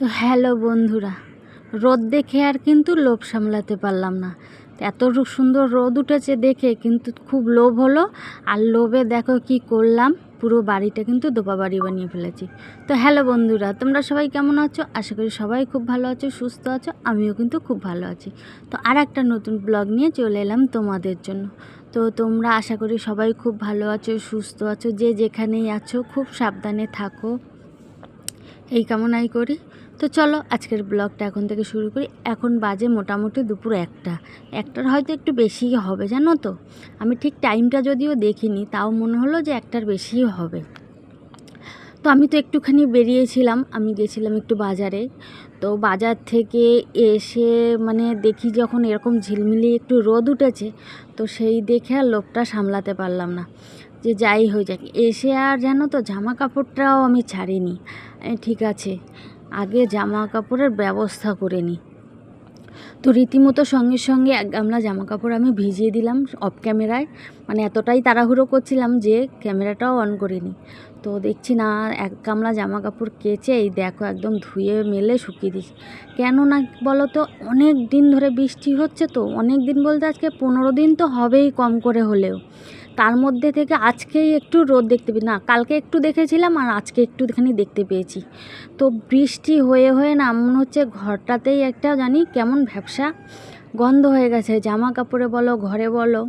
তো হ্যালো বন্ধুরা, রোদ দেখে আর কিন্তু লোভ সামলাতে পারলাম না। এত সুন্দর রোদ উঠেছে দেখে কিন্তু খুব লোভ হলো। আর লোভে দেখো কি করলাম, পুরো বাড়িটা কিন্তু দোপা বাড়ি বানিয়ে ফেলেছি। তো হ্যালো বন্ধুরা, তোমরা সবাই কেমন আছো? আশা করি সবাই খুব ভালো আছো, সুস্থ আছো, আমিও কিন্তু খুব ভালো আছি। তো আর একটা নতুন ব্লগ নিয়ে চলে এলাম তোমাদের জন্য। তো তোমরা আশা করি সবাই খুব ভালো আছো, সুস্থ আছো, যে যেখানেই আছো খুব সাবধানে থাকো। এই কামনাই করি। তো চলো আজকের ব্লগটা এখন থেকে শুরু করি। এখন বাজে মোটামুটি দুপুর একটা। একটার হয়তো একটু বেশিই হবে, জানো তো? আমি ঠিক টাইমটা যদিও দেখিনি, তাও মনে হলো যে একটার বেশিই হবে। তো আমি তো একটুখানি বেরিয়েছিলাম, আমি গেছিলাম একটু বাজারে। তো বাজার থেকে এসে মানে দেখি যখন এরকম ঝিলমিলি একটু রোদ উঠেছে, তো সেই দেখে আর লোকটা সামলাতে পারলাম না। যে যাই হয়ে যাক, এসে আর জানো তো জামা কাপড়টাও আমি ছাড়িনি। ঠিক আছে, আগে জামা কাপড়ের ব্যবস্থা করে নিই তো রীতিমতো সঙ্গে সঙ্গে এক গামলা জামা কাপড় আমি ভিজিয়ে দিলাম অফ ক্যামেরায় মানে এতটাই তাড়াহুড়ো করছিলাম যে ক্যামেরাটাও অন করিনি। তো দেখছি না, এক গামলা জামা কাপড় কেচে এই দেখো একদম ধুয়ে মেলে শুকিয়ে দিচ্ছি কেন না বলো তো অনেক দিন ধরে বৃষ্টি হচ্ছে তো, অনেক দিন বলতে আজকে পনেরো দিন তো হবেই কম করে হলেও। তার মধ্যে থেকে আজকেই একটু রোদ দেখতে পেয়ে না, কালকে একটু দেখেছিলাম আর আজকে একটুখানি দেখতে পেয়েছি। তো বৃষ্টি হয়ে হয়ে না মনে হচ্ছে ঘরটাতেই একটা জানি কেমন ব্যবসা গন্ধ হয়ে গেছে। জামা কাপড়ে বলো, ঘরে বলো।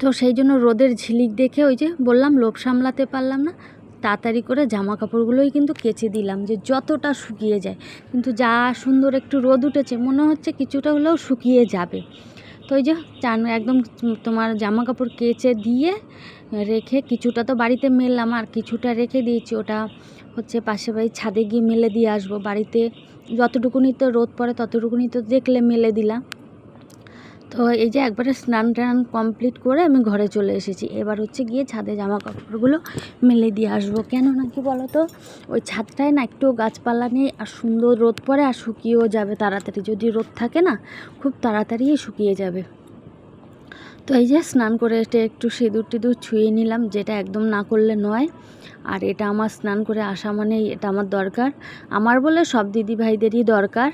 তো সেই জন্য রোদের ঝিলিক দেখে ওই যে বললাম, লোভ সামলাতে পারলাম না। তাড়াতাড়ি করে জামা কাপড়গুলোই কিন্তু কেচে দিলাম যে যতটা শুকিয়ে যায়। কিন্তু যা সুন্দর একটু রোদ উঠেছে, মনে হচ্ছে কিছুটা হলেও শুকিয়ে যাবে। তো ওই যে চান একদম তোমার জামা কাপড় কেচে দিয়ে রেখে কিছুটা তো বাড়িতে মেললাম, আর কিছুটা রেখে দিয়েছি। ওটা হচ্ছে পাশে বাড়ি ছাদে গিয়ে মেলে দিয়ে আসব। বাড়িতে যতটুকুনি তো রোদ পড়ে ততটুকুনি তো দেখলে মেলে দিলাম। তো এই যে একবারে স্নান টান কমপ্লিট করে আমি ঘরে চলে এসেছি। এবার হচ্ছে গিয়ে ছাদে জামা কাপড়গুলো মেলে দিয়ে আসব। কেন না কি বলো তো ওই ছাদটায় না একটু গাছপালা নেই আর সুন্দর রোদ পড়ে আর শুকিয়েও যাবে তাড়াতাড়ি। যদি রোদ থাকে না, খুব তাড়াতাড়ি শুকিয়ে যাবে। তো এই যে স্নান করে এসে একটু সিঁদুর টিঁদুর ছুঁয়ে নিলাম, যেটা একদম না করলে নয়। আর এটা আমার স্নান করে আসা মানে এটা আমার দরকার। আমার বলে সব দিদি ভাইদেরই দরকার।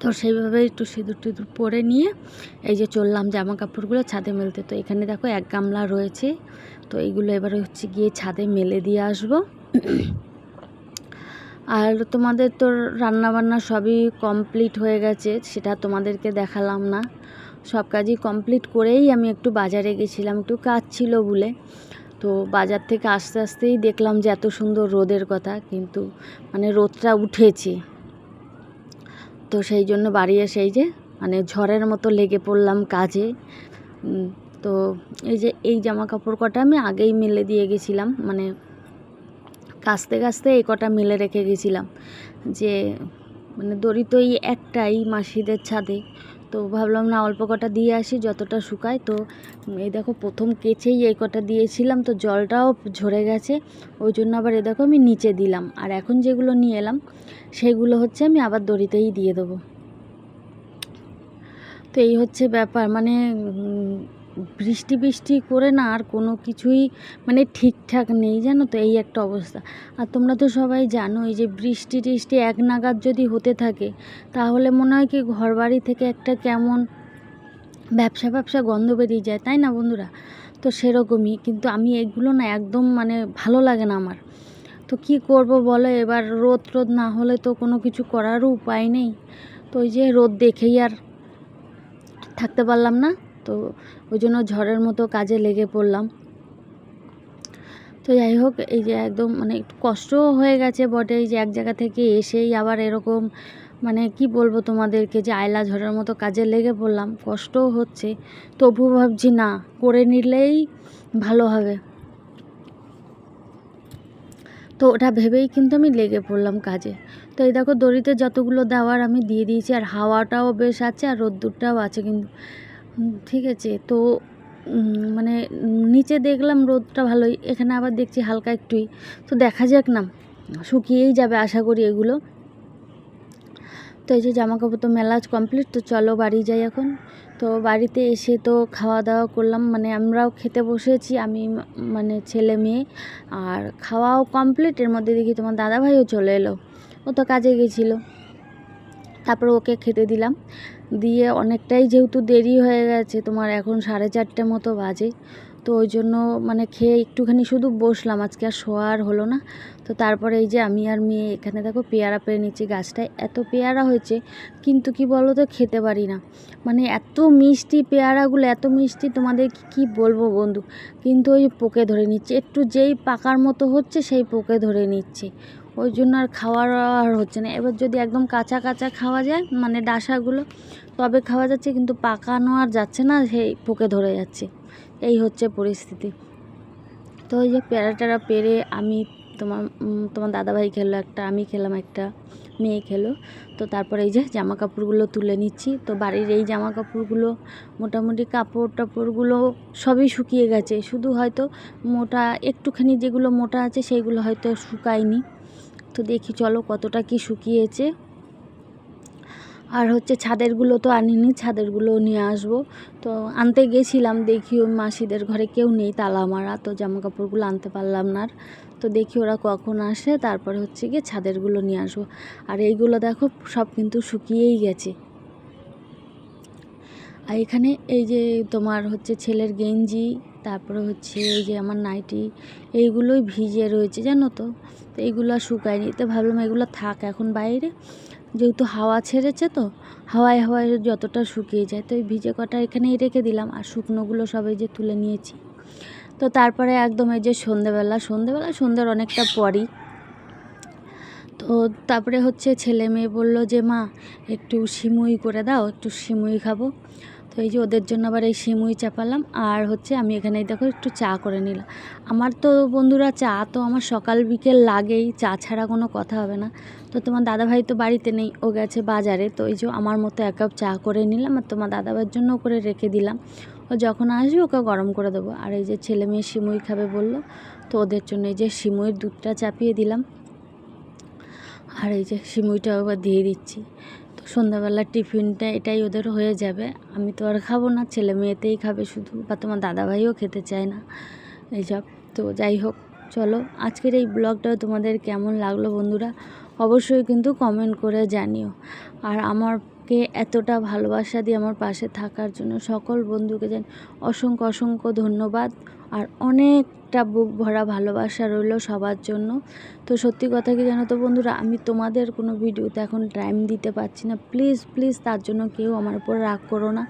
তো সেইভাবে একটু সিঁদুর টিঁদুর পরে নিয়ে এই যে চললাম জামা কাপড়গুলো ছাদে মেলতে। তো এখানে দেখো এক গামলা রয়েছে, তো এইগুলো এবার হচ্ছে গিয়ে ছাদে মেলে দিয়ে আসব। আর তোমাদের তো রান্নাবান্না সবই কমপ্লিট হয়ে গেছে, সেটা তোমাদেরকে দেখালাম না। সব কাজই কমপ্লিট করেই আমি একটু বাজারে গেছিলাম, একটু কাজ ছিল বলে। তো বাজার থেকে আস্তে আস্তেই দেখলাম যে এত সুন্দর রোদের কথা, কিন্তু মানে রোদটা উঠেছে। তো সেই জন্য বাড়ি এসে এই যে মানে ঝড়ের মতো লেগে পড়লাম কাজে। তো এই যে এই জামা কাপড় কটা আমি আগেই মেলে দিয়ে গেছিলাম মানে কাচতে কাস্তে এই কটা মেলে রেখে গেছিলাম। যে মানে দড়ি তো এই একটাই মাসিদের ছাদে। তো ভাবলাম না অল্প কটা দিয়ে আসি, যতটা শুকায়। তো এই দেখো প্রথম কেচেই এই কটা দিয়েছিলাম, তো জলটাও ঝরে গেছে। ওই জন্য আবার এ দেখো আমি নিচে দিলাম। আর এখন যেগুলো নিয়ে এলাম, সেগুলো হচ্ছে আমি আবার দড়িতেই দিয়ে দেবো। তো এই হচ্ছে ব্যাপার। মানে বৃষ্টি বৃষ্টি করে না আর কোনো কিছুই মানে ঠিকঠাক নেই, জানো তো? এই একটা অবস্থা। আর তোমরা তো সবাই জানো, এই যে বৃষ্টি টিষ্টি এক নাগাদ যদি হতে থাকে, তাহলে মনে হয় কি ঘর বাড়ি থেকে একটা কেমন ব্যবসা ব্যবসা গন্ধ বেরিয়ে যায়, তাই না বন্ধুরা? তো সেরকমই, কিন্তু আমি এগুলো না একদম মানে ভালো লাগে না আমার। তো কি করব বলো? এবার রোদ রোদ না হলে তো কোনো কিছু করারও উপায় নেই। তো ওই যে রোদ দেখেই আর থাকতে পারলাম না। তো ওই জন্য ঝড়ের মতো কাজে লেগে পড়লাম। তো যাই হোক, এই যে একদম মানে একটু কষ্টও হয়ে গেছে বটে, এই যে এক জায়গা থেকে এসেই আবার এরকম মানে কি বলব তোমাদেরকে যে আয়লা ঝড়ের মতো কাজে লেগে পড়লাম, কষ্টও হচ্ছে। তবু ভাবছি না, করে নিলেই ভালো হবে। তো ওটা ভেবেই কিন্তু আমি লেগে পড়লাম কাজে। তো এই দেখো দড়িতে যতগুলো দেওয়ার আমি দিয়ে দিয়েছি, আর হাওয়াটাও বেশ আছে, আর রোদ্দুরটাও আছে কিন্তু ঠিক আছে। তো মানে নিচে দেখলাম রোদটা ভালোই, এখানে আবার দেখছি হালকা একটুই। তো দেখা যাক না, শুকিয়েই যাবে আশা করি এগুলো। তো এই যে জামা কাপড় তো মেলাজ কমপ্লিট তো চলো বাড়ি যাই এখন। তো বাড়িতে এসে তো খাওয়া দাওয়া করলাম মানে আমরাও খেতে বসেছি, আমি মানে ছেলে মেয়ে। আর খাওয়াও কমপ্লিট এর মধ্যে দেখি তোমার দাদাভাইও চলে এলো। ও তো কাজে গেছিল। তারপর ওকে খেতে দিলাম। দিয়ে অনেকটাই যেহেতু দেরি হয়ে গেছে, তোমার এখন সাড়ে চারটে মতো বাজে, তো ওই জন্য মানে খেয়ে একটুখানি শুধু বসলাম। আজকে আর শোয়ার হলো না। তো তারপরে এই যে আমি আর মেয়ে এখানে দেখো পেয়ারা পেরে নিচ্ছি গাছটায়। এত পেয়ারা হয়েছে, কিন্তু কি বলো তো খেতে পারি না। মানে এত মিষ্টি পেয়ারাগুলো, এত মিষ্টি তোমাদের কী বলব বন্ধু? কিন্তু ওই পোকে ধরে নিচ্ছে। একটু যেই পাকার মতো হচ্ছে সেই পোকে ধরে নিচ্ছে। ওই জন্য আর খাওয়ার আর হচ্ছে না। এবার যদি একদম কাঁচা কাঁচা খাওয়া যায় মানে ডাসাগুলো, তবে খাওয়া যাচ্ছে কিন্তু পাকানো আর যাচ্ছে না, সেই পোকে ধরে যাচ্ছে। এই হচ্ছে পরিস্থিতি। তো ওই যে পেয়ারা টেরা পেরে আমি তোমার তোমার দাদাভাই খেলো একটা, আমি খেলাম একটা, মেয়ে খেলো। তো তারপরে এই যে জামা কাপড়গুলো তুলে নিচ্ছি। তো বাড়ির এই জামা কাপড়গুলো মোটামুটি কাপড় টাপড়গুলো সবই শুকিয়ে গেছে। শুধু হয়তো মোটা, একটুখানি যেগুলো মোটা আছে, সেইগুলো হয়তো শুকায়নি। তো দেখি চলো কতটা কি শুকিয়েছে। আর হচ্ছে ছাদেরগুলো তো আনিনি, ছাদেরগুলো নিয়ে আসব। তো আনতে গেছিলাম, দেখি ওই মাসিদের ঘরে কেউ নেই, তালা মারা, তো জামা কাপড়গুলো আনতে পারলাম না তো দেখি ওরা কখন আসে, তারপরে হচ্ছে গিয়ে ছাদেরগুলো নিয়ে আসব। আর এইগুলো দেখো, সব কিন্তু শুকিয়েই গেছে। আর এখানে এই যে তোমার হচ্ছে ছেলের গেঞ্জি তারপরে হচ্ছে এই যে আমার নাইটি, এইগুলোই ভিজে রয়েছে, জানো তো? তো এইগুলো শুকায়নি। তো ভাবলাম এগুলো থাক এখন বাইরে। যেহেতু হাওয়া ছেড়েছে তো, হাওয়ায় হাওয়ায় যতটা শুকিয়ে যায়। তো এই ভিজে কটা এখানেই রেখে দিলাম। আর শুকনোগুলো সবাই যে তুলে নিয়েছি। তো তারপরে একদম এই যে সন্ধেবেলা সন্ধেবেলা, সন্ধ্যের অনেকটা পরই। তো তারপরে হচ্ছে ছেলে মেয়ে বলল যে, মা, একটু সিমুই করে দাও, একটু সিমুই খাব। তো এই যে ওদের জন্য আবার এই সিমুই চাপালাম, আর হচ্ছে আমি এখানে দেখো একটু চা করে নিলাম। আমার তো বন্ধুরা চা তো আমার সকাল বিকেল লাগেই, চা ছাড়া কোনো কথা হবে না। তো তোমার দাদাভাই তো বাড়িতে নেই, ও গেছে বাজারে, তো এই যে আমার মতো এক কাপ চা করে নিলাম আর তোমার দাদাভাইয়ের জন্য করে রেখে দিলাম। ও যখন আসবে ওকে গরম করে দেবো। আর এই যে ছেলে মেয়ে সিমুই খাবে বলল, তো ওদের জন্য এই যে সিমুইয়ের দুধটা চাপিয়ে দিলাম। আর এই যে সিমুইটাও আবার দিয়ে দিচ্ছি। সন্ধ্যাবেলার টিফিনটা এটাই ওদের হয়ে যাবে। আমি তো আর খাব না, ছেলে মেয়েতেই খাবে শুধু, বা তোমার দাদাভাইও খেতে চায় না, এইসব। তো যাই হোক, চলো, আজকের এই ব্লগটা তোমাদের কেমন লাগল বন্ধুরা, অবশ্যই কিন্তু কমেন্ট করে জানিও। আর আমাকে এতটা ভালোবাসা দিয়ে আমার পাশে থাকার জন্য সকল বন্ধুকে জানি অসংখ্য অসংখ্য ধন্যবাদ, আর অনেকটা বুক ভরা ভালোবাসা রইল সবার জন্য। তো সত্যি কথা কি জানো তো বন্ধুরা, আমি তোমাদের কোনো ভিডিওতে এখন টাইম দিতে পারছি না। প্লিজ প্লিজ তার জন্য কেউ আমার উপর রাগ করো না।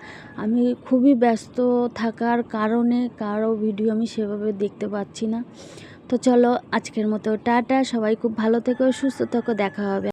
আমি খুবই ব্যস্ত থাকার কারণে কারও ভিডিও আমি সেভাবে দেখতে পাচ্ছি না। তো চলো আজকের মতো টাটা, সবাই খুব ভালো থেকো, সুস্থ থেকো, দেখা হবে।